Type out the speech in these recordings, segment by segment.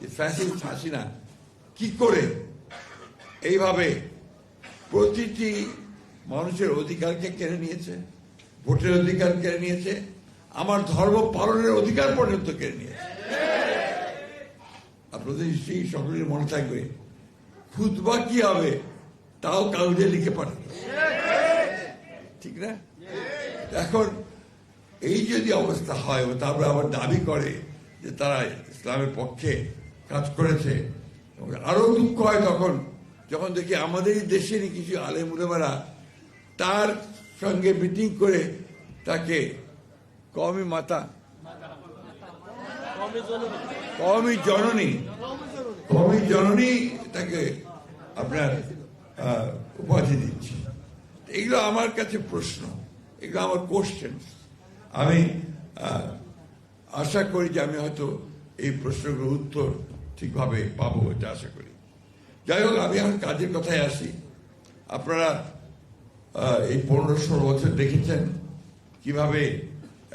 যে ফ্যাসিস্ট হাসিনা কি করে? এইভাবে প্রতিটি মানুষের অধিকারকে কেড়ে নিয়েছে, ভোটের অধিকার কেড়ে নিয়েছে, আমার ধর্ম পালনের অধিকার পর্যন্ত কেড়ে নিয়েছে। আপনাদের নিশ্চয়ই সকলের মনে থাকবে খুদবা কি হবে, তাও কাগজে লিখে হবে। ঠিক না? এখন এই যদি অবস্থা হয়, তারপরে আবার দাবি করে যে তারা ইসলামের পক্ষে কাজ করেছে এবং আরও দুঃখ হয় তখন যখন দেখি আমাদের দেশেরই কিছু আলেমুলেমারা তার সঙ্গে মিটিং করে তাকে কমই মাতা কমই জননী। কমই জননী তাকে আপনার উপাধি দিচ্ছে। এগুলো আমার কাছে প্রশ্ন এগুলো আমার কোশ্চেন আমি আশা করি যে আমি হয়তো এই প্রশ্নগুলোর উত্তর ঠিকভাবে পাবো এটা আশা করি। যাই হোক, আমি এখন কাজের কথায় আসি। আপনারা এই পনেরো ষোলো বছর দেখেছেন কীভাবে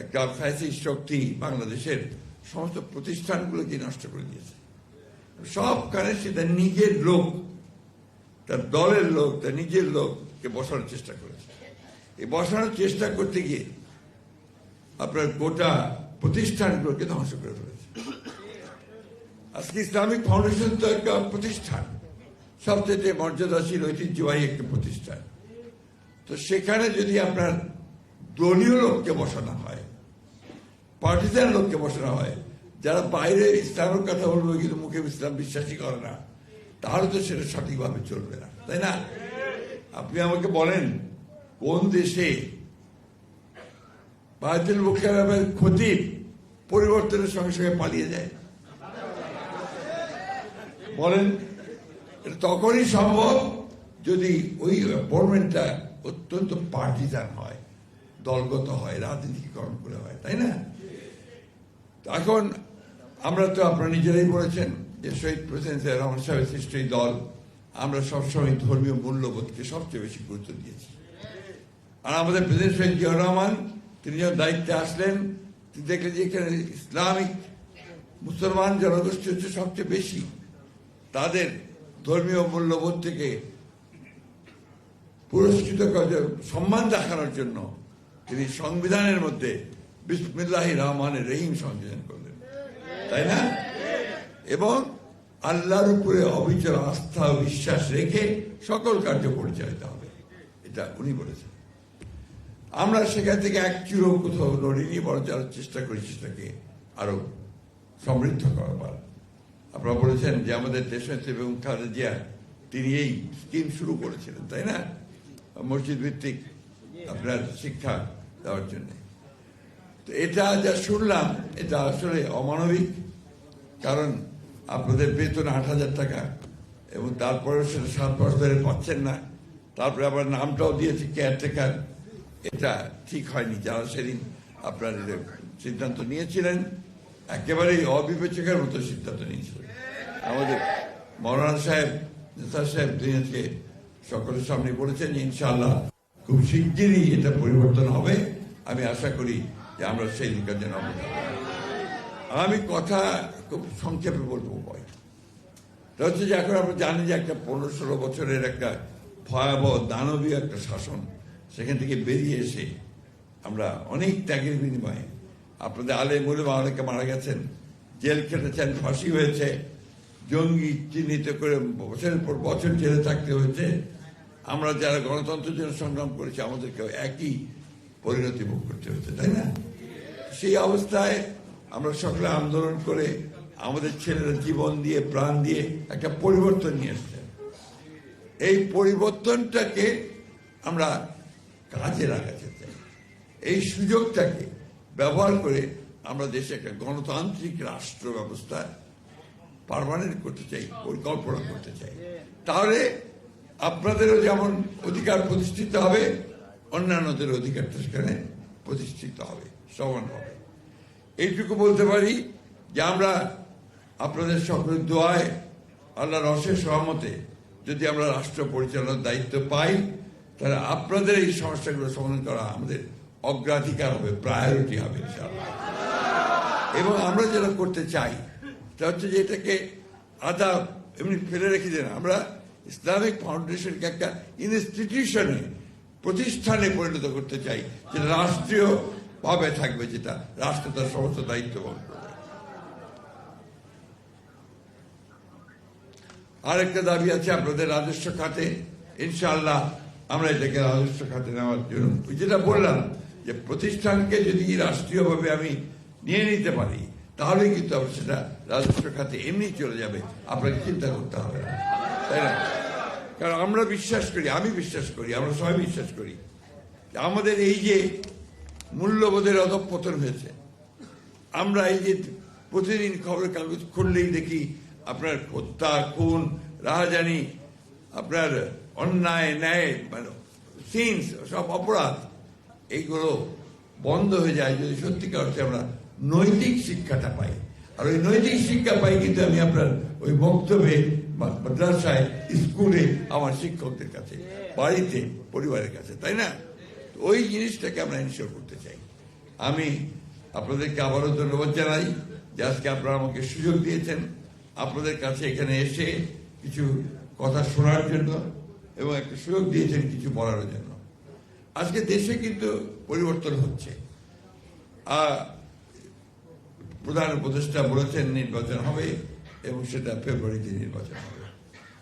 একটা ফ্যাসিস্ট শক্তি বাংলাদেশের সমস্ত প্রতিষ্ঠানগুলোকে নষ্ট করে দিয়েছে। সবখানে সে তার নিজের লোক, তার দলের লোক, তার নিজের লোককে বসানোর চেষ্টা করেছে। এই বসানোর চেষ্টা করতে গিয়ে আপনার গোটা প্রতিষ্ঠানগুলোকে ধ্বংস করে ফেলেছে। আজকে ইসলামিক ফাউন্ডেশন তো একটা প্রতিষ্ঠান। সবচেয়ে মর্যাদাশীল, ঐতিহ্যবাহী একটা প্রতিষ্ঠান। তো সেখানে যদি আপনার দলীয় লোককে বসানো হয় পার্টিসান লোককে বসানো হয়, যারা বাইরে ইসলামের কথা বলবে কিন্তু মুখে ইসলাম বিশ্বাসী করে না, তাহলে তো সেটা সঠিকভাবে চলবে না, তাই না? আপনি আমাকে বলেন, কোন দেশে বায়তুল মুখারামের ক্ষতি পরিবর্তনের সঙ্গে সঙ্গে পালিয়ে যায়। বলেন তখনই সম্ভব যদি ওই অ্যাপয়েন্টমেন্টটা অত্যন্ত পার্টিজান হয়, দলগত হয়, রাজনীতিকরণ করে হয়, তাই না? এখন আমরা তো আপনারা নিজেরাই বলেছেন যে শহীদ প্রেসিডেন্ট রহমান সাহেবের সৃষ্ট দল আমরা সবসময় ধর্মীয় মূল্যবোধকে সবচেয়ে বেশি গুরুত্ব দিয়েছি। আর আমাদের প্রেসিডেন্ট শহীদ জিয়া রহমান তিনি যখন দায়িত্বে আসলেন। তিনি দেখলেন যে এখানে ইসলামিক মুসলমান জনগোষ্ঠী হচ্ছে সবচেয়ে বেশি। তাদের ধর্মীয় মূল্যবোধ থেকে পুরস্কৃত সম্মান দেখানোর জন্য তিনি সংবিধানের মধ্যে বিসমিল্লাহ রহমানের রহিম সংযোজন করলেন। তাই না? এবং আল্লাহর উপরে অবিচল আস্থা ও বিশ্বাস রেখে সকল কার্য পরিচালিত হবে। এটা উনি বলেছেন। আমরা সেখান থেকে এক চুরো কোথাও লড়িনি বরং যারা চেষ্টা করেছি সেটাকে আরও সমৃদ্ধ করবার। আপনারা বলেছেন যে আমাদের দেশনেত্রী বেগম খালেদা জিয়া, তিনি এই স্কিম শুরু করেছিলেন, তাই না? মসজিদ ভিত্তিক আপনার শিক্ষা দেওয়ার জন্য। তো এটা যা শুনলাম, এটা আসলে অমানবিক, কারণ আপনাদের বেতন আট হাজার টাকা এবং তারপরে সেটা সাত মাস ধরে পাচ্ছেন না। তারপরে আবার নামটাও দিয়েছে কেয়ারটেকার এটা ঠিক হয়নি। যারা সেদিন আপনার সিদ্ধান্ত নিয়েছিলেন, একেবারেই অবিবেচকের মতো সিদ্ধান্ত নিয়েছিলেন। আমাদের মৌলানা সাহেব, নেতা সাহেব তিনি আজকে সকলের সামনে বলেছেন ইনশাল্লাহ খুব শিগগিরই এটা পরিবর্তন হবে। আমি আশা করি যে আমরা সেই অবদান রাখব। আমি কথা খুব সংক্ষেপে বলব ভয় হচ্ছে যে এখন আমরা জানি যে একটা পনেরো ষোলো বছরের একটা ভয়াবহ দানবীয় একটা শাসন সেখান থেকে বেরিয়ে এসে আমরা অনেক ত্যাগের বিনিময়ে আপনাদের আলে মূল্য অনেকে মারা গেছেন, জেল খেটেছেন, ফাঁসি হয়েছে, জঙ্গি চিহ্নিত করে বছরের পর বছর জেলে থাকতে হয়েছে। আমরা যারা গণতন্ত্রের জন্য সংগ্রাম করেছি আমাদেরকে একই পরিণতি ভোগ করতে হয়েছে, তাই না? সেই অবস্থায় আমরা সকলে আন্দোলন করে আমাদের ছেলেরা জীবন দিয়ে, প্রাণ দিয়ে একটা পরিবর্তন নিয়ে এসছেন এই পরিবর্তনটাকে আমরা কাজে লাগাতে চাই। এই সুযোগটাকে ব্যবহার করে আমরা দেশে একটা গণতান্ত্রিক রাষ্ট্র ব্যবস্থা পারমানেন্ট করতে চাই, পরিকল্পনা করতে চাই। তাহলে আপনাদেরও যেমন অধিকার প্রতিষ্ঠিত হবে অন্যান্যদের অধিকারটা সেখানে প্রতিষ্ঠিত হবে, সমান হবে। এইটুকু বলতে পারি যে আমরা আপনাদের সকলের দোয়ায় আল্লাহর অশেষ সহমতে যদি আমরা রাষ্ট্র পরিচালনার দায়িত্ব পাই তাহলে আপনাদের এই সমস্যাগুলো সমাধান করা আমাদের অগ্রাধিকার হবে প্রায়োরিটি হবে এবং আমরা যেটা করতে চাই, তা হচ্ছে যে এটাকে আদা এমনি ফেলে রেখে দেন। আমরা ইসলামিক ফাউন্ডেশনকে একটা ইনস্টিটিউশনে প্রতিষ্ঠানে পরিণত করতে চাই, যেটা রাষ্ট্রীয় ভাবে থাকবে, যেটা রাষ্ট্র তার সমস্ত দায়িত্ব বহন করবে। আরেকটা দাবি আছে আপনাদের রাজস্ব খাতে, ইনশাআল্লাহ আমরা এটাকে রাজস্ব খাতে নেওয়ার জন্য। যেটা বললাম যে প্রতিষ্ঠানকে যদি রাষ্ট্রীয়ভাবে আমি নিয়ে নিতে পারি, তাহলে কিন্তু আবার সেটা রাজস্ব খাতে এমনি চলে যাবে। আপনাকে চিন্তা করতে হবে না। তাই না? কারণ আমরা বিশ্বাস করি, আমি বিশ্বাস করি, আমরা সবাই বিশ্বাস করি। আমাদের এই যে মূল্যবোধের অধঃপতন হয়েছে, আমরা এই যে প্রতিদিন খবরের কাগজ খুললেই দেখি আপনার হত্যা খুন, রাহাজানি, আপনার অন্যায়, ন্যায় মানে সিনস সব অপরাধ, এইগুলো বন্ধ হয়ে যায় যদি সত্যিকার অর্থে আমরা নৈতিক শিক্ষাটা পাই। আর ওই নৈতিক শিক্ষা পাই কিন্তু আমি আপনার ওই বক্তব্যে মাদ্রাসায়, স্কুলে আমার শিক্ষকদের কাছে, বাড়িতে, পরিবারের কাছে, তাই না? ওই জিনিসটাকে আমরা ইনশিওর করতে চাই। আমি আপনাদেরকে আবারও ধন্যবাদ জানাই যে আজকে আপনারা আমাকে সুযোগ দিয়েছেন। আপনাদের কাছে এখানে এসে কিছু কথা শোনার জন্য এবং একটা সুযোগ দিয়েছেন কিছু বলার জন্য। আজকে দেশে কিন্তু পরিবর্তন হচ্ছে। প্রধান উপদেষ্টা বলেছেন নির্বাচন হবে এবং সেটা ফেব্রুয়ারিতে নির্বাচন হবে।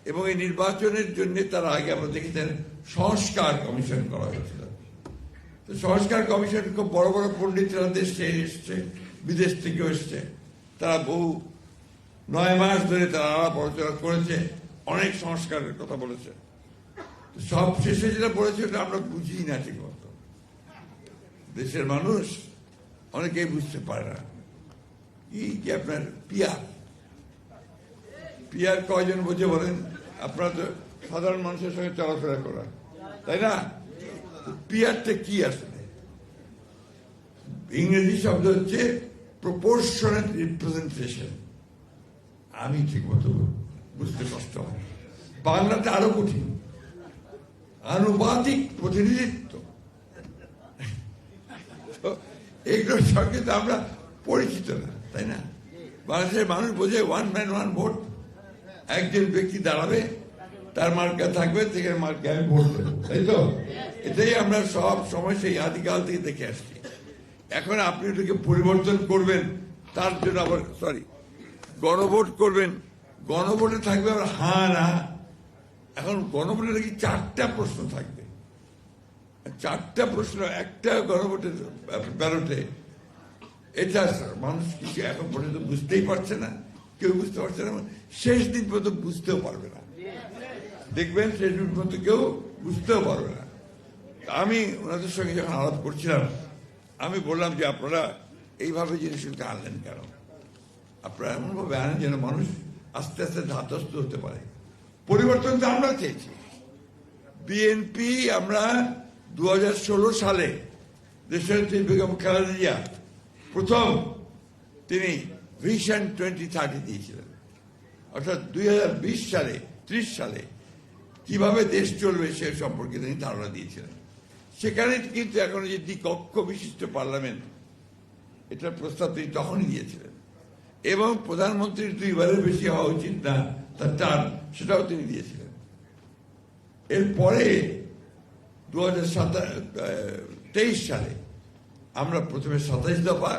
এবং এই নির্বাচনের জন্য তার আগে আমরা দেখেছেন সংস্কার কমিশন করা হয়েছিল। তো সংস্কার কমিশন খুব বড় বড় পণ্ডিতরা দেশে এসছে, বিদেশ থেকে এসছে। তারা বহু, নয় মাস ধরে তারা আলাপ আলোচনা করেছে, অনেক সংস্কারের কথা বলেছে। সব শেষে যেটা বলেছে ওটা আমরা বুঝি না ঠিক মতো। দেশের মানুষ অনেকেই বুঝতে পারে না। কি যে আপনার পিয়ার? পিয়ার কয়জন বোঝে বলেন? আপনার তো সাধারণ মানুষের সঙ্গে চলাফেরা করা তাই না? পিয়ারটা কি আসলে? ইংরেজি শব্দ হচ্ছে প্রপোর্শনেট রিপ্রেজেন্টেশন আমি ঠিক মতো বুঝতে কষ্ট হয়। বাংলাটা আরও কঠিন। আনুপাতিক প্রতিনিধিত্ব। এগুলোর সঙ্গে তো আমরা পরিচিত না, তাই না? বাংলাদেশের মানুষ বোঝে ওয়ান ম্যান ওয়ান ভোট একজন ব্যক্তি দাঁড়াবে, তার মার্কা থাকবে থেকে মার্কে আমি ভোট দেবো, তাই তো? এটাই আমরা সব সময় সেই আদিকাল থেকে দেখে আসছি। এখন আপনি ওটাকে পরিবর্তন করবেন, তার জন্য আবার সরি গণভোট করবেন, গণভোটে থাকবে আবার হ্যাঁ না। এখন গণভোটে নাকি চারটা প্রশ্ন থাকবে। চারটা প্রশ্ন, একটা গণভোটের ব্যালটে। এটা মানুষ কিছু এখন পর্যন্ত বুঝতেই পারছে না, কেউ বুঝতে পারছে না, শেষ দিন পর্যন্ত বুঝতেও পারবে না। দেখবেন শেষ দিন পর্যন্ত কেউ বুঝতেও পারবে না। আমি ওনাদের সঙ্গে যখন আলাপ করছিলাম, আমি বললাম যে আপনারা এইভাবে জিনিসগুলোকে আনলেন কেন? আপনারা এমনভাবে আনেন যেন মানুষ আস্তে আস্তে ধাতস্থ হতে পারে। পরিবর্তন তো আমরা চেয়েছি। বিএনপি আমরা দু হাজার ষোলো সালে দেশের বেগম খালেদা প্রথম তিনি ভিশন টোয়েন্টি থার্টি দিয়েছিলেন। অর্থাৎ দুই হাজার বিশ সালে, ত্রিশ সালে কীভাবে দেশ চলবে সে সম্পর্কে তিনি ধারণা দিয়েছিলেন। সেখানে কিন্তু এখন যে দ্বিকক্ষ বিশিষ্ট পার্লামেন্ট, এটার প্রস্তাব তিনি তখনই দিয়েছিলেন। এবং প্রধানমন্ত্রীর দুইবারের বেশি হওয়া উচিত না তার টার্ম সেটাও তিনি দিয়েছিলেন। এরপরে দু হাজার তেইশ সালে আমরা প্রথমে সাতাইশ দফা,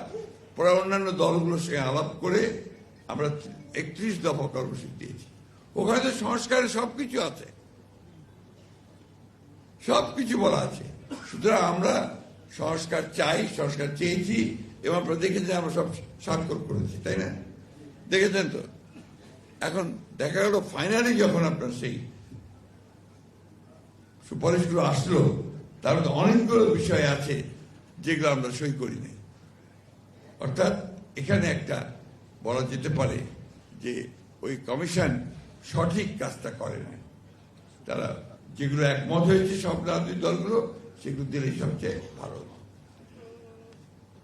পরে অন্যান্য দলগুলোর সঙ্গে আলাপ করে আমরা একত্রিশ দফা কর্মসূচি দিয়েছি। ওখানে তো সংস্কারের সব কিছু আছে। সব কিছু বলা আছে। সুতরাং আমরা সংস্কার চাই, সংস্কার চেয়েছি এবং আপনারা দেখেছেন আমরা সব স্বাক্ষর করেছি, তাই না? দেখেছেন তো? এখন দেখা গেল ফাইনালি যখন আপনার সেই সুপারিশগুলো আসলো, তার মধ্যে অনেকগুলো বিষয় আছে যেগুলো আমরা সই করিনি। অর্থাৎ এখানে একটা বলা যেতে পারে যে ওই কমিশন সঠিক কাজটা করে না। তারা যেগুলো একমত হয়েছে সব রাজনৈতিক দলগুলো, সেগুলো দিলেই সবচেয়ে ভালো।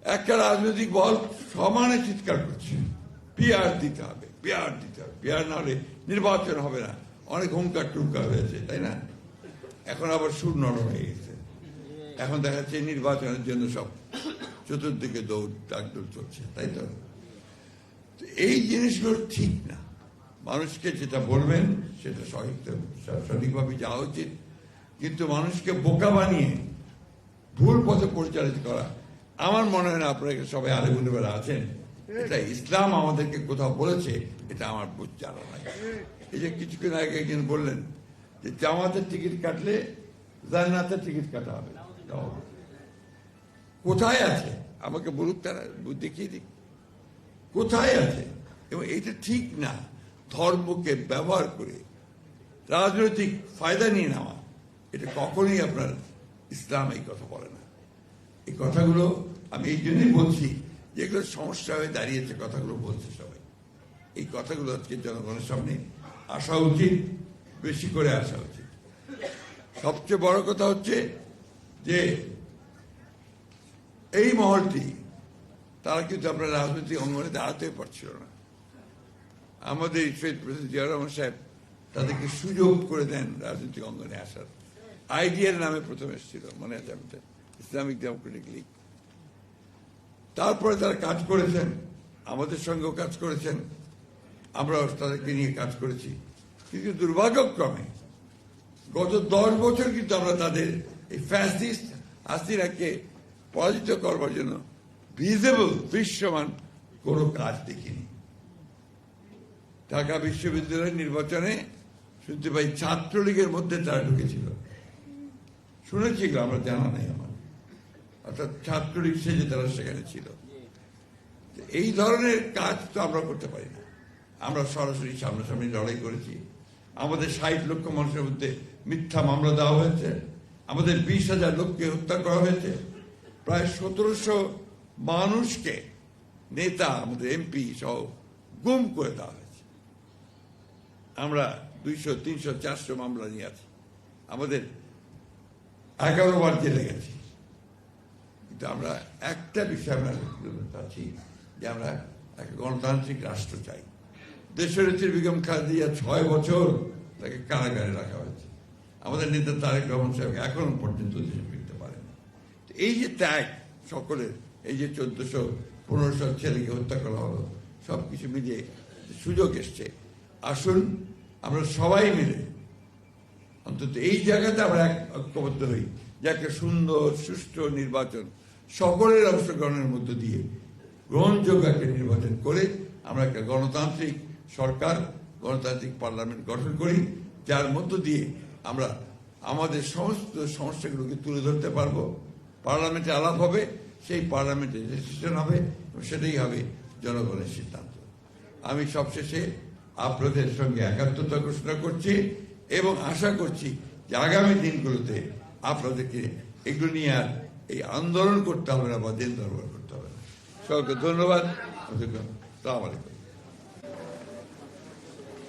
একটা রাজনৈতিক বল সমানে চিৎকার করছে। পিআর দিতে হবে পিআর দিতে হবে। পিআর না হলে নির্বাচন হবে না। অনেক হুঙ্কার টুঙ্কার হয়েছে, তাই না? এখন আবার সুর নরম হয়ে গেছে। এখন দেখা যাচ্ছে নির্বাচনের জন্য সব চতুর্দিকে দৌড় ডাকদৌড় চলছে, তাই তো? এই জিনিসগুলো ঠিক না। মানুষকে যেটা বলবেন, সেটা সঠিক সঠিকভাবে যাওয়া উচিত। কিন্তু মানুষকে বোকা বানিয়ে ভুল পথে পরিচালিত করা আমার মনে হয় না আপনারা এখানে সবাই আলিমুন্নবেলা আছেন। এটা ইসলাম আমাদেরকে কোথাও বলেছে এটা আমার বুঝ জানা নাই। এই যে কিছুক্ষণ আগে একজন বললেন যে জামাতের টিকিট কাটলে জান্নাতের টিকিট কাটা হবে। কোথায় আছে? আমাকে বলুক তারা দেখিয়ে দিক। কোথায় আছে? এবং এটা ঠিক না। ধর্মকে ব্যবহার করে রাজনৈতিক ফায়দা নিয়ে নেওয়া। এটা কখনোই আপনার ইসলাম এই কথা বলে না। এই কথাগুলো আমি এই জন্যই বলছি যেগুলো সমস্যা হয়ে দাঁড়িয়েছে কথাগুলো বলছে সবাই। এই কথাগুলো আজকে জনগণের সামনে আসা উচিত, বেশি করে আসা উচিত। সবচেয়ে বড় কথা হচ্ছে যে এই মহলটি, তারা কিন্তু আপনার রাজনৈতিক অঙ্গনে দাঁড়াতে পারছিল না। আমাদের শহীদ প্রেসিডেন্ট জিয়া রহমান সাহেব তাদেরকে সুযোগ করে দেন রাজনৈতিক অঙ্গনে আসার। আইডিয়ার নামে প্রথম এসেছিল, মনে আছে আমাদের ইসলামিক ডেমোক্রেটিক লীগ তারপরে তারা কাজ করেছেন, আমাদের সঙ্গেও কাজ করেছেন, আমরাও তাদেরকে নিয়ে কাজ করেছি। কিন্তু দুর্ভাগ্যক্রমে গত দশ বছর কিন্তু আমরা তাদের এই ফ্যাসিস্ট হাসিনাকে পরাজিত করবার জন্য ভিজেবল দৃশ্যমান কোনো কাজ দেখিনি। ঢাকা বিশ্ববিদ্যালয়ের নির্বাচনে শুনতে পাই ছাত্রলীগের মধ্যে তারা ঢুকেছিল। শুনেছি আমরা জানা নেই। আমার অর্থাৎ ছাত্রলীগ সেজে তারা সেখানে ছিল। এই ধরনের কাজ তো আমরা করতে পারি না। আমরা সরাসরি সামনাসামনি লড়াই করেছি। আমাদের ষাট লক্ষ মানুষের মধ্যে মিথ্যা মামলা দেওয়া হয়েছে। আমাদের বিশ হাজার লোককে হত্যা করা হয়েছে। প্রায় সতেরোশো মানুষকে নেতা, আমাদের এমপি সহ গুম করে দেওয়া হয়েছে। আমরা দুইশো, তিনশো, চারশো মামলা নিয়ে আছি। আমাদের এগারো বার জেলে গেছি। কিন্তু আমরা একটা বিষয় আমরা চাচ্ছি যে আমরা একটা গণতান্ত্রিক রাষ্ট্র চাই। দেশনেত্রী বেগম খালেদা ছয় বছর তাকে কারাগারে রাখা হয়েছে। আমাদের নেতা তারেক রহমান সাহেব এখনও পর্যন্ত দেশে ফিরতে পারেন। এই যে ত্যাগ সকলের, এই যে চোদ্দশো পনেরোশো ছেলেকে হত্যা করা হলো সব কিছু মিলিয়ে সুযোগ এসছে। আসুন, আমরা সবাই মিলে অন্তত এই জায়গাতে আমরা এক ঐক্যবদ্ধ হই যে একটা সুন্দর, সুষ্ঠু নির্বাচন সকলের অংশগ্রহণের মধ্য দিয়ে গ্রহণযোগ্য একটা নির্বাচন করে আমরা একটা গণতান্ত্রিক সরকার, গণতান্ত্রিক পার্লামেন্ট গঠন করি, যার মধ্য দিয়ে আমরা আমাদের সমস্ত সমস্যাগুলোকে তুলে ধরতে পারব। পার্লামেন্টে আলাপ হবে, সেই পার্লামেন্টে ডিসিশন হবে সেটাই হবে জনগণের সিদ্ধান্ত। আমি সবশেষে আপনাদের সঙ্গে একাত্মতা ঘোষণা করছি এবং আশা করছি যে আগামী দিনগুলোতে আপনাদেরকে এগুলো নিয়ে আর এই আন্দোলন করতে হবে না, বা দিন দরবার করতে হবে না। সকলকে ধন্যবাদ। সালাম আলাইকুম।